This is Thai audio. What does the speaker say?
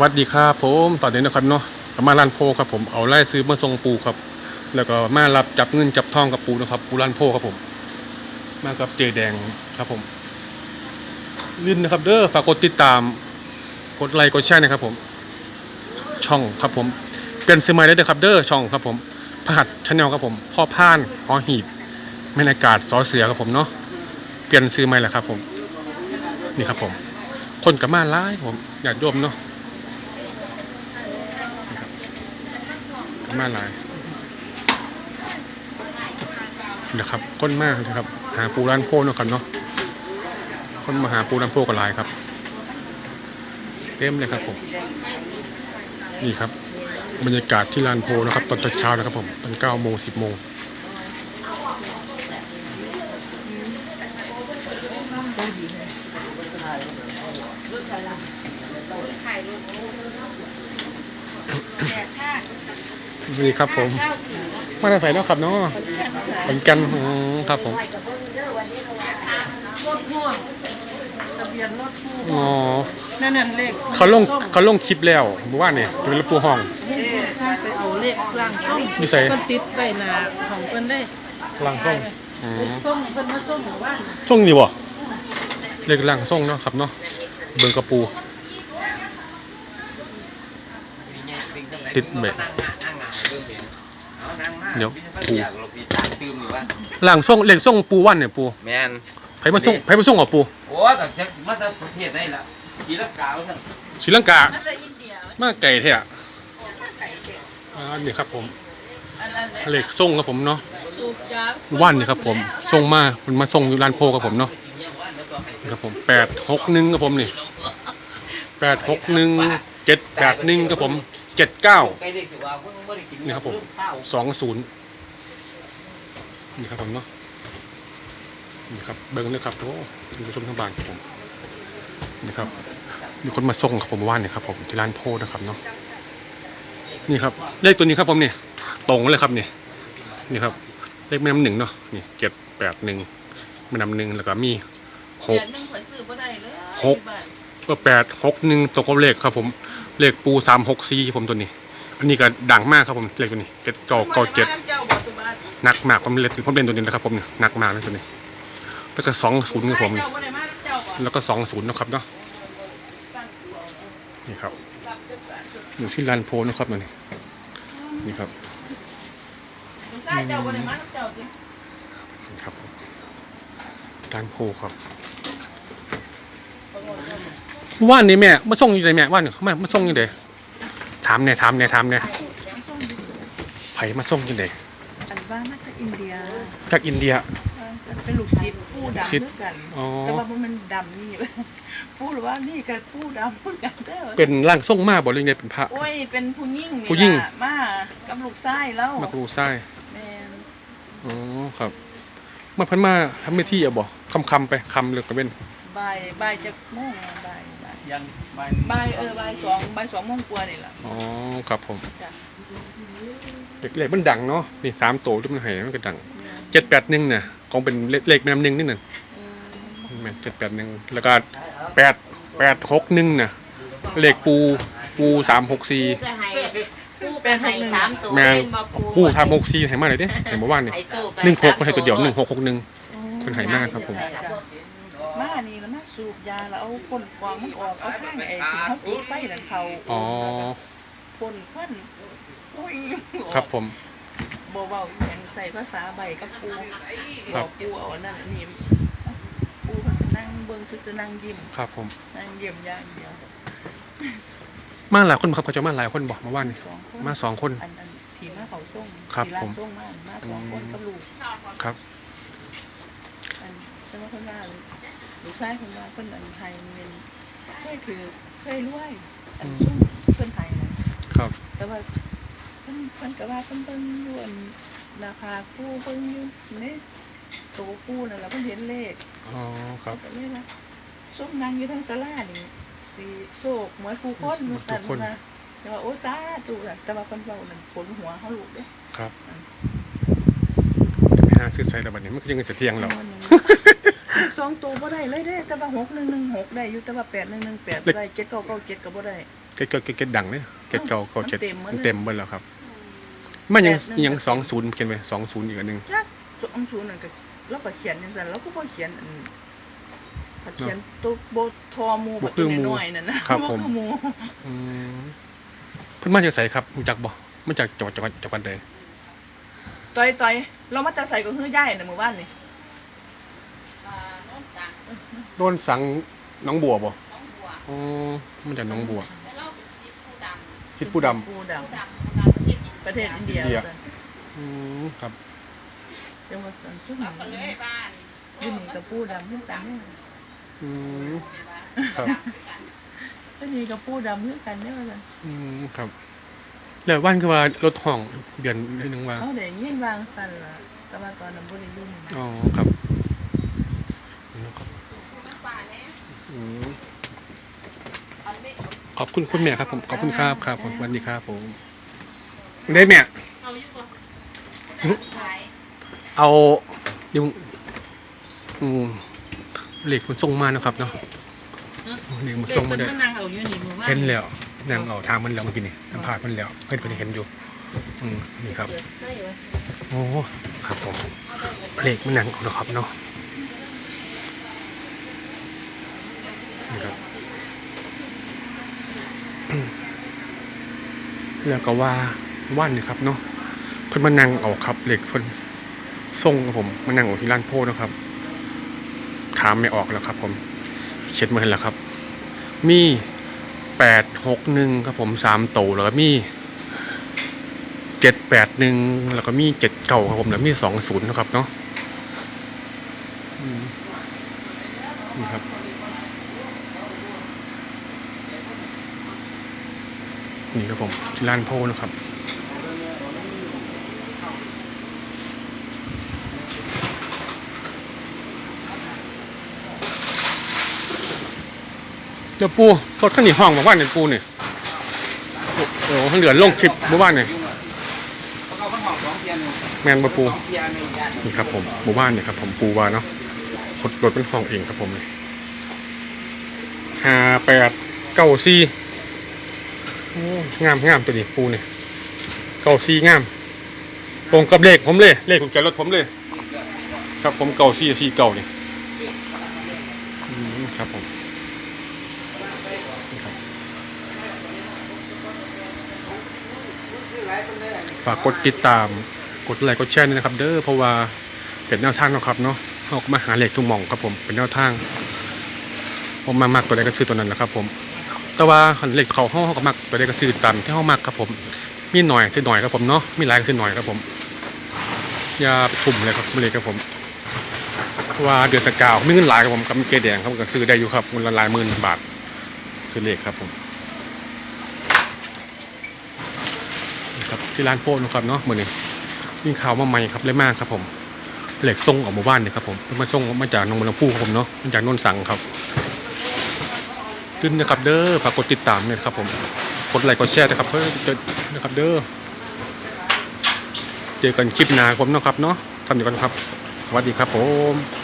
วัสดีครับผมตอนนี้นะครับเนาะมาร้านโพครับผมเอาไล่ซื้อมาส่งปูครับ แล้วก็มารับจับเงินจับทองกับปูนะครับปูร้านโพครับผม มากับเจแดงครับผมลินนะครับเด้อฝากกดติดตามกดไลค์กดแชร์นะครับผม ช่องครับผมเปลี่ยนสมัยได้เลยครับเด้อช่องครับผมพหัสชาแนลครับผม พ่อพานหอหีบแม่นากาศสอเสือครับผมเนาะเปลี่ยนซื้อใหม่แหละครับผม นี่ครับผม คนกับมาร้ายผมอยากโยมเนาะนี่ครับกับ มาหลายนะครับคนมากนะครับ หาปูร้านโพนะครับเนาะคนมาหาปูร้านโพกับลายครับ เต็มเลยครับผม นี่ครับ บรรยากาศที่ลานโพนะครับ ตอนเช้านะครับผมตอนเก้าโมงสิบโมง นี่ครับผม มาใส่เนาะครับเนาะเป็นกันอ๋อครับผมรถพ่วงทะเบียนรถพ่วงอ๋อนั่นนั่นเลขเขาลงเขาลงคลิปแล้วเมื่อวานนี่จะเป็นรถปูห้องเฮ้ยสร้างไปเอาเลขสร้างส้มอยู่ไสเพิ่นติดไว้หน้าของเพิ่นได้ล่างส่งอืเลมขส้มเพิ่นมาส้มหมู่บ้านส่งนี่บ่เรียกล่างส่งเนาะครับเนาะเบิ่งกระปูติดเบ็ด เดี๋ยวปูอยากลงปีตามตื้มอยู่ว่าล่างส่งเรียกส่งปูวันเนี่ยปูแมนไผมาส่งไผมาส่งอะปูโอ้แต่จะมาจากประเทศได้ละกีละกาวทั้งศรีลังกามาไก่แท้อะอ่านี่ครับผมเรียกส่งครับผมเนาะสูบยาวันนี่ครับผมส่งมามันมาส่งอยู่ร้านโพครับผมเนาะเงี้ยว่าแล้วก็ให้นี่ครับผมแปดหกหนึ่งครับผมนี่แปดหกหนึ่งเจ็ดแปดหนึ่งครับผม เจ็ดเก้าใกล้เด็กสิว่าคนบ่ได้กินนี่ครับผมข้าวสองศูนย์นี่ครับผมเนาะนี่ครับเบิ้งเลยครับโอ้คุณผู้ชมทั้งบ้านครับผมนี่ครับ มีคนมาส่งครับผมว่านเนี่ยครับผมที่ร้านโพนะครับเนาะนี่ครับ เลขตัวนี้ครับผมนี่ตรงเลยครับนี่นี่ครับ เลขแม่น้ำหนึ่งเนาะนี่เจ็ดแปดหนึ่งแม่น้ำหนึ่งแล้วก็มีหกแปดหนึ่งข่อยซื้อบ่ได้เลยหกก็แปดหกหนึ่งตรงกับเลขครับผม เหลขปูสามหกสี่ผมตัวนี้ อันนี้ก็ดังมากครับผมเหลขตัวนี้เจ็ดเก้าเก้าเจ็ดหนักมากผมเล่นผมเล่นตัวนี้นะครับผมเนี่ยหนักมากเลยตัวนี้ แล้วก็สองศูนย์ครับผม แล้วก็สองศูนย์นะครับเนาะนี่ครับอยู่ที่ลานโพนะครับตัวนี้นี่ครับกายเจ้าบ่ได้มาเจ้าสินี่ครับลานโพครับ ว่านนี่แม่มาส่งอยู่ไหนแม่ว่านนี่เขามามาส่งอยู่ไหนถามเนี่ยถามเนี่ยถามเนี่ยไผมาส่งอยู่ไหนอันว่ามาจากอินเดียจากอินเดีย เป็นลูกศิษย์ผู้ดำศิษย์ด้วยกันอ๋อแต่ว่ามันดำนี่ผู้หรือว่านี่ก็ผู้ดำเหมือนกันเด้อเป็นร่างทรงมาบอกเลยเนี่ยเป็นพระโอ้ยเป็นผู้ยิ่งนี่ผู้หญิงล่ะมากับลูกชายแล้วมากรูไส้แม่นอ๋อครับมาเพันมาทำไม่ที่อะบอกคำคำๆไปคำเลือกกระเว้นบ่ายบ่ายจะโมงอะบ่าย บ่ายยังมันบ่ายเออบ่ายสองบ่ายสองโมงกว่านี่ล่ะอ๋อครับผมจ้ะเด็กเล็กมันดังเนาะนี่สามโตที่มันใหายมันก็ดังเจ็ดแปดหนึ่งเนี่ยของเป็นเลขเลขแม่น้ำหนึ่งนี่หนึ่งอืมเจ็ดแปดหนึ่งแล้วก็แปดแปดหกหนึ่งเนี่ยเลขปูปูสามหกสี่ ก็ให้ปูก็ให้สามตัวแม่นเล่นมาปูปูสามหกสี่ให้มาหน่อยดิเห็นเมื่อวานนี่ให้สู้กัหนึ่งหกมันให้ตัวเดียวหนึ่งหกหกหนึ่ง เป็นไหมากครับผมจ้ะมานี่แล้วมาสูบยาแล้วเอาพ่นกวางมันออกเอาข้างไอ้ที่เขาปิดไฟนั่นเขาอ๋อพ่นควันโอ้ยครับผมบ่เว้าอหยังใส่ภาษาใบกับปูครับบอกปูเอาอันนั้นอันนี้ปูเพิ่นก็นั่งเบิ่งซื่อๆนั่งยิ้มครับผมนั่งยิ้มอย่างเดียวมาหลายคนบ่ครับเขาจะมาหลายคนบอกมาว่านี่สองคนมาสองคนอันอันทีมาเขาส่งครับทีร้าผนมส่งมามาสองคนกับลูกครับอันใช่ไหมคนว่าลู กชายคนว่าเพิ่นอันไทยเงินเคยถือเคยรวยอันซุ่มเพิ่นไทยนะครับ แต่ว่าเพิ่นเพิ่นก็ว่าเพิ่นเพิ่นอยู่อันราคาคู่เพิ่นอยู่นี่โตคู่นั่นแหละเพิ่นเห็นเลขอ๋อครับก็เลยว่าส้มนางอยู่ทั้งศาลานี่สีโศกหมวยผู้คนมาสั่นมาแต่ว่าโอ้สาธุน่ะแต่ว่าเพิ่นเว้านั่นผลหัวเขาลูกเด้ครับไปหาซื้อใส่แต่บัดนี้มันก็ยังจะเที่ยงเราเลข สองตัวบ่ได้เลยเด้ แต่ว่าหกหนึ่งหนึ่งหกได้อยู่แต่ว่าแปดหนึ่งหนึ่งแปดเลขได้เจ็ดเก้าเก้าเจ็ดก็บ่ได้ เกตเกตเกตเกตดังเลยเกตเก่าเก่าเจ็ดมันเต็มหมดเลยเต็มหมดแล้วครับ มันยังแปดหนึ่ง ยังสองศูนย์เขียนไว้สองศูนย์อีกอันหนึ่งจักตัวอังสูนั่นก็เราก็เขียนจังซั่นเราก็บ่เขียนอันถ้าเขียนตัวบ่ทอหมู่บ่ตัวน้อยๆนั่นนะครับผมคือหมู่อืมเพิ่นมาจากไสครับรู้จักบ่มาจากจังหวัดจังหวัดจังหวัดใดต่อยต่อยเรามาแต่ใส่ก็ฮื้อย่ายน่ะหมู่บ้านนี่อ่าโน้นสั่งโดนสังหน้องบัวบ่น้องบัวอ๋อมาจากหน้องบัวแล้วเราเป็นสิทธิ์ผู้ดำคิดผู้ดำผู้ดำผู้ดำของเราประเทศอินประเทศอินเดียอินเดียซั่นอืมครับ จังหวัดสันชุมเราก็เลยบ้านอยู่นี่กับผู้ดำคือกันเนี่ยอืม ครับ ก็นี่กับผู้ดำคือกันเนี่ยว่าซั่นอืมครับแล้ววันคือว่ารถห้องเดือนนิดนึงว่าเขาได้ยินวางซั่นล่ะแต่ว่าตอนนั้นบ่ได้ยินนะอ๋อครับอืม ขอบคุณคุณแม่ครับผมขอบคุณครับครับผมสวัสดีครับผมได้แม่เอาอยู่บ่ขายเอายุงอืมเหล็กมันส่งมานะครับเนาะเหล็กมันส่งมาได้เด็กมันนั่งเอาอยู่นี่หมู่บ้านเห็นแล้วนั่งเอาทางมันแล้วเมื่อกี้นี่สัมภาษณ์มันแล้วเพื่อนเพื่อนเห็นอยู่ อืมนี่ครับใช่เหรอโอ้ครับผมเหล็กมันนั่งเอานะครับเนาะ นี่ครับแล้วก็ว่าว่านนี่ครับเนาะเพิ่นมานั่งเอาครับเหล็กเพิ่นส่งครับผมมานั่งเอาที่ร้านโพนะครับ ถามไม่ออกแล้วครับ ผมเช็ดมือให้แล้วครับ มีแปดหกหนึ่งครับผมสามโตแล้วก็มีเจ็ดแปดหนึ่งแล้วก็มีเจ็ดเก่าครับผมแล้วมีสองศูนย์นะครับเนาะนี่ครับ นี่ครับ ผมที่ร้านโพนะครับเดี๋ยวปูรถขันนี้ห้องบอกว่าเนี่ยปูเนี่ยโอ้โหข้างเหลือลงคลิปบอกว่าเนี่ยเพราะเขามันหอมสองเทียนหนึ่งแมนบปูนี่ครับผมหมู่บ้านเนี่ยครับผมปูว่าเนาะรถรถเป็นห้องเองครับผมห้าแปดเก้าสี่ งามงามตัวนี้ปูเนี่ยเก้าสีงามตรงกับเลขผมเลย เลขถูกใจรถผมเลย ครับผมเก้าสี่สี่เก้านี่อืมครับผมฝากกดติดตามกดไลค์กดแชร์ด้วยนะครับ เด้อเพราะว่าเป็นแนวทางเนาะครับเนาะเขาก็มาหาเหล็กทุกหม่องครับผมเป็นแนวทางผมมามากตัวใดก็ซื้อตัวนั้นนะครับผม แต่ว่าหันเหล็กเขาห้องเขาก็มักตัวใดก็ซื้อตามที่ห้องมักครับผม มีหน่อยซื้อหน่อยครับผมเนาะมีหลายก็ซื้อหน่อยครับผมยาไปทุ่มเลยครับเลยครับผมเพราะว่าเดือนตะกาวมีเงินหลายครับผมกับเกยร์แดงครับผมก็ซื้อได้อยู่ครับเงินลหลายหมื่นบาทซื้อเหล็กครับผมครับที่ร้านโป้นะครับเนาะมือนี้มีข่าวมาใหม่ครับเลยมากครับผมเหล็กส่งออกหมู่บ้านเนี่ยครับผมเพิ่งมาส่งมาจากนองบัวลำพูครับผมเนาะมาจากนนสังครับ ขึ้นนะครับเด้อฝากกดติดตามเนี่ยครับผมกดไลค์กดแชร์นะครับเพื่อจะนะครับเด้อเจอกันคลิปหน้าครับผมนะครับเนาะทำอยู่กันครับสวัสดีครับผม